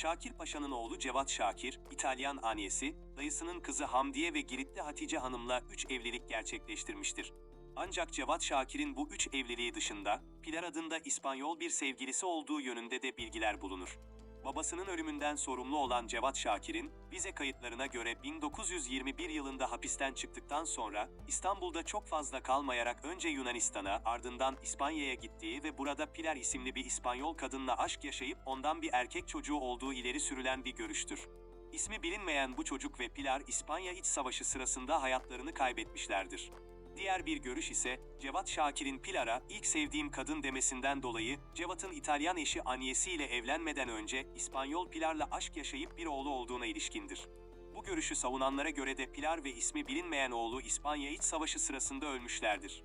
Şakir Paşa'nın oğlu Cevat Şakir, İtalyan annesi, dayısının kızı Hamdiye ve Giritli Hatice Hanım'la üç evlilik gerçekleştirmiştir. Ancak Cevat Şakir'in bu üç evliliği dışında, Pilar adında İspanyol bir sevgilisi olduğu yönünde de bilgiler bulunur. Babasının ölümünden sorumlu olan Cevat Şakir'in, vize kayıtlarına göre 1921 yılında hapisten çıktıktan sonra, İstanbul'da çok fazla kalmayarak önce Yunanistan'a ardından İspanya'ya gittiği ve burada Pilar isimli bir İspanyol kadınla aşk yaşayıp ondan bir erkek çocuğu olduğu ileri sürülen bir görüştür. İsmi bilinmeyen bu çocuk ve Pilar İspanya İç Savaşı sırasında hayatlarını kaybetmişlerdir. Diğer bir görüş ise Cevat Şakir'in Pilar'a ilk sevdiğim kadın demesinden dolayı Cevat'ın İtalyan eşi Agnesi ile evlenmeden önce İspanyol Pilar'la aşk yaşayıp bir oğlu olduğuna ilişkindir. Bu görüşü savunanlara göre de Pilar ve ismi bilinmeyen oğlu İspanya İç Savaşı sırasında ölmüşlerdir.